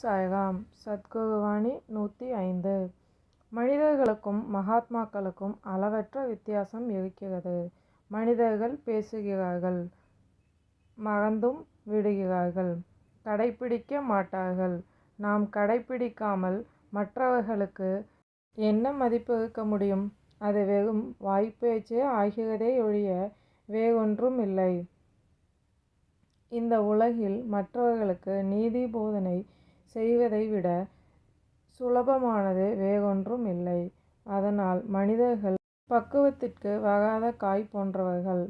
சாய்ராம் சத்குருவாணி நூற்றி ஐந்து மனிதர்களுக்கும் மகாத்மாக்களுக்கும் அளவற்ற வித்தியாசம் இருக்கிறது. மனிதர்கள் பேசுகிறார்கள் மறந்தும் விடுகிறார்கள் கடைப்பிடிக்க மாட்டார்கள். நாம் கடைப்பிடிக்காமல் மற்றவர்களுக்கு என்ன மதிப்பு இருக்க முடியும்? அது வெறும் வாய்ப்பேச்சே ஆகிறதே ஒழிய வேறொன்றும் இல்லை. இந்த உலகில் மற்றவர்களுக்கு நீதி போதனை செய்வதை விட சுலபமானது வேறொன்றும் இல்லை. அதனால் மனிதர்கள் பக்குவத்திற்கு வராத காய் போன்றவர்கள்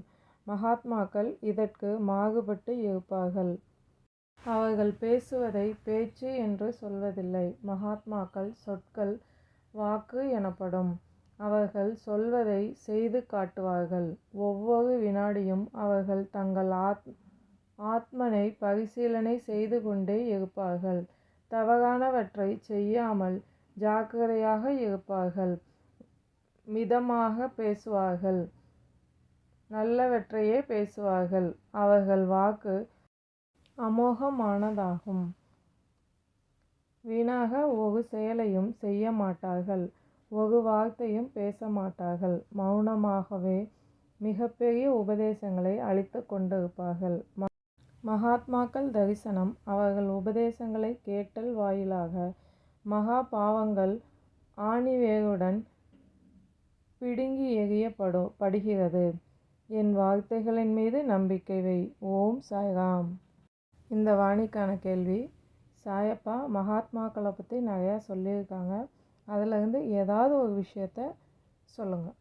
மகாத்மாக்கள் இதற்கு மாறுபட்டு இருப்பார்கள். அவர்கள் பேசுவதை பேச்சு என்று சொல்வதில்லை. மகாத்மாக்கள் சொற்கள் வாக்கு எனப்படும். அவர்கள் சொல்வதை செய்து காட்டுவார்கள். ஒவ்வொரு வினாடியும் அவர்கள் தங்கள் ஆத் ஆத்மனை பரிசீலனை செய்து கொண்டே இருப்பார்கள். தவறானவற்றை செய்யாமல் ஜாக்கிரதையாக இருப்பார்கள். மிதமாக பேசுவார்கள். நல்லவற்றையே பேசுவார்கள். அவர்கள் வாக்கு அமோகமானதாகும். வீணாக ஒரு செயலையும் செய்ய மாட்டார்கள். ஒரு வார்த்தையும் பேச மாட்டார்கள். மௌனமாகவே மிகப்பெரிய உபதேசங்களை அளித்து கொண்டிருப்பார்கள். மகாத்மாக்கள் தரிசனம் அவர்கள் உபதேசங்களை கேட்டல் வாயிலாக மகா பாவங்கள் ஆணிவேருடன் பிடுங்கி எறியப்படும் படுகிறது. என் வார்த்தைகளின் மீது நம்பிக்கை வை. ஓம் சாய்ராம். இந்த வாணிக்கான கேள்வி சாயப்பா மகாத்மாக்களை பற்றி நிறையா சொல்லியிருக்காங்க. அதிலிருந்து ஏதாவது ஒரு விஷயத்த சொல்லுங்கள்